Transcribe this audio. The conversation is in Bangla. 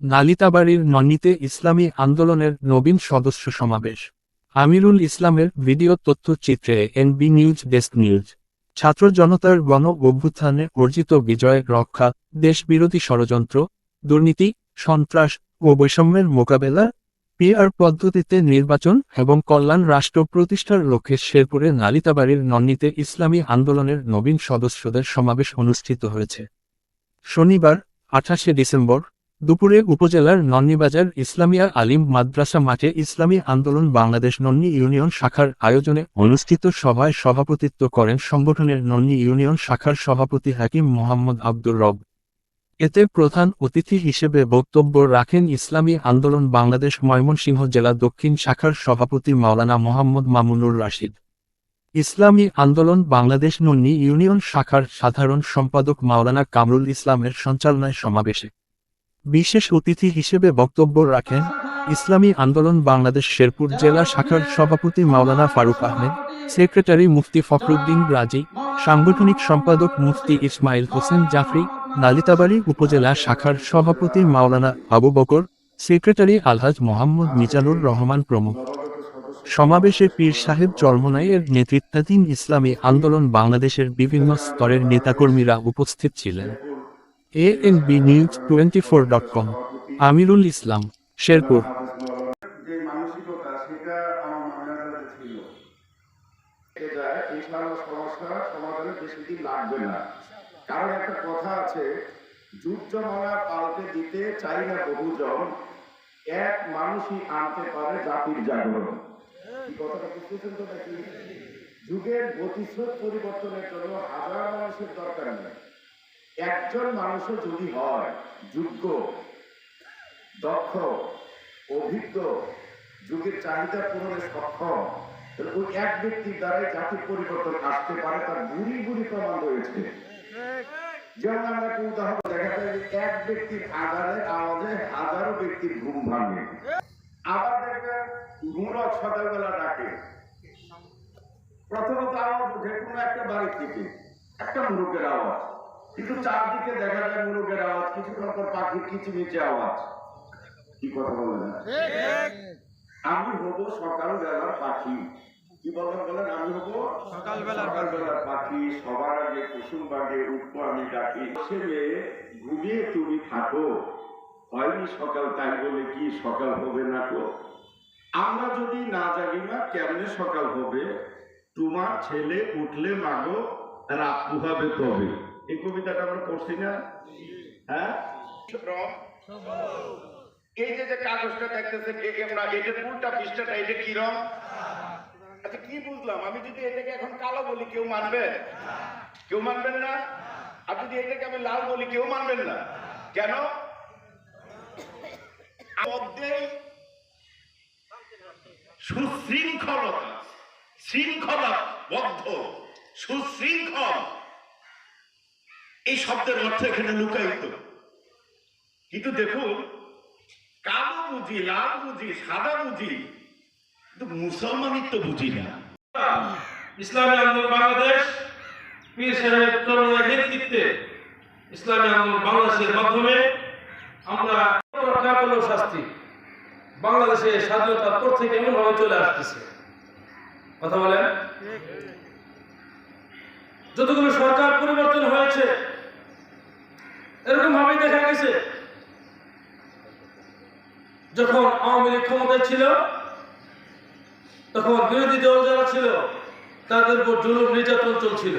নালিতাবাড়ির নন্নিতে ইসলামী আন্দোলনের নবীন সদস্য সমাবেশ। আমিরুল ইসলামের ভিডিও তথ্যচিত্রে এনবি নিউজ ডেস্ক নিউজ। ছাত্র জনতার গণ অভ্যুত্থানে অর্জিত বিজয় রক্ষা, দেশবিরোধী ষড়যন্ত্র, দুর্নীতি, সন্ত্রাস ও বৈষম্যের মোকাবেলা, পিআর পদ্ধতিতে নির্বাচন এবং কল্যাণ রাষ্ট্র প্রতিষ্ঠার লক্ষ্যে শেরপুরে নালিতাবাড়ির নন্নিতে ইসলামী আন্দোলনের নবীন সদস্যদের সমাবেশ অনুষ্ঠিত হয়েছে। শনিবার, আঠাশে ডিসেম্বর দুপুরে উপজেলার নন্নিবাজার ইসলামিয়া আলিম মাদ্রাসা মাঠে ইসলামী আন্দোলন বাংলাদেশ নন্নি ইউনিয়ন শাখার আয়োজনে অনুষ্ঠিত সভায় সভাপতিত্ব করেন সংগঠনের নন্নি ইউনিয়ন শাখার সভাপতি হাকিম মোহাম্মদ আব্দুর রব। এতে প্রধান অতিথি হিসেবে বক্তব্য রাখেন ইসলামী আন্দোলন বাংলাদেশ ময়মনসিংহ জেলা দক্ষিণ শাখার সভাপতি মাওলানা মোহাম্মদ মামুনুর রাশিদ। ইসলামী আন্দোলন বাংলাদেশ নন্নি ইউনিয়ন শাখার সাধারণ সম্পাদক মাওলানা কামরুল ইসলামের সঞ্চালনায় সমাবেশে বিশেষ অতিথি হিসেবে বক্তব্য রাখেন ইসলামী আন্দোলন বাংলাদেশ শেরপুর জেলা শাখার সভাপতি মাওলানা ফারুক আহমেদ, সেক্রেটারি মুফতি ফখরুদ্দিন রাজি, সাংগঠনিক সম্পাদক মুফতি ইসমাইল হোসেন জাফরি, নালিতাবাড়ি উপজেলা শাখার সভাপতি মাওলানা আবু বকর, সেক্রেটারি আলহাজ মোহাম্মদ মিজানুর রহমান প্রমুখ। সমাবেশে পীর সাহেব চরমনাইয়ের নেতৃত্বাধীন ইসলামী আন্দোলন বাংলাদেশের বিভিন্ন স্তরের নেতাকর্মীরা উপস্থিত ছিলেন। A N B news twenty four dot com Amirul Islam, Sherpur. যে মানসিকতা, সেটা আমার ছিল। বেশি দিন লাগবে না। কারণ একটা কথা আছে যুদ্ধ মালা পাল্টে দিতে চাই না বহুজন, এক মানুষই আনতে পারে জাতির জাগরণ। কথাটা বুঝতেছেন তো নাকি? যুগের গতিস্রোত পরিবর্তনের জন্য হাজার মানুষের দরকার নেই। একজন মানুষও যদি হয়, যোগ্য, দক্ষ, অভিজ্ঞ, যুগের চাহিদা পূরণে সক্ষম, তাহলে ওই এক ব্যক্তির দ্বারাই জাতির পরিবর্তন আসতে পারে, তার বুড়ি বুড়ি প্রমাণ রয়েছে। যেমন আমরা একটা উদাহরণ দেখা যায় যে এক ব্যক্তির আগারে আওয়াজে হাজারো ব্যক্তির ঘুম ভাঙে। আবার দেখবেন মুরগ সকালবেলা ডাকে। প্রথমত আওয়াজ উঠে কোনো একটা বাড়ি থেকে একটা মুরগের আওয়াজ। কিন্তু চারদিকে দেখা যায় মুরগের আওয়াজ কিছুক্ষণ পর পাখির কিচিমিচি আওয়াজ। কি কথা বলেন আমি হব সকাল বেলার পাখি। কি বলেন বলেন আমি হব সকালবেলার সকালবেলার পাখি। সবার আগে কুসুম বাগে উঠবো আমি ডাকি ছেলে ঘুমিয়ে তুমি থাকো। হয়নি সকাল তাই বলে কি সকাল হবে না তো আমরা যদি না জাগি না কেমনে সকাল হবে? তোমার ছেলে উঠলে মাগো রাত পুহাবে তবে। এই কবিতাটা আমরা পড়ছি না? হ্যাঁ? এই যে কাগজটা দেখতেছেন, এই যে আমরা এটার উল্টা পৃষ্ঠাটা এটা কি রং আচ্ছা কি বুঝলাম? আমি যদি এটাকে এখন কালো বলি, কেউ মানবে? কেউ মানবেন না? আর যদি এটাকে আমি লাল বলি, কেউ মানবেন না? কেন? মধ্যেই সুশৃঙ্খলতা, শৃঙ্খলা বদ্ধ, সুশৃঙ্খল। এই শব্দের অর্থ এখানে লুকায়িত। কিন্তু দেখুন কালো বুঝি লাল বুঝি সাদা বুঝি কিন্তু মুসলমানিত্ব বুঝি না। ইসলামী আন্দোলন বাংলাদেশ পীর সাহেব চরমের নেতৃত্বে ইসলামী আন্দোলন বাংলাদেশের মাধ্যমে আমরা রক্ষা করলেও শাস্তি। বাংলাদেশে স্বাধীনতার পর থেকে এমনভাবে চলে আসতেছে। কথা বলেন? যতগুলো সরকার পরিবর্তন হয়েছে দেখা গেছে। যখন আওয়ামী লীগ ক্ষমতায় ছিল, তখন বিরোধী দল যারা ছিল, তাদের উপর জুলুম, নির্যাতন চলছিল।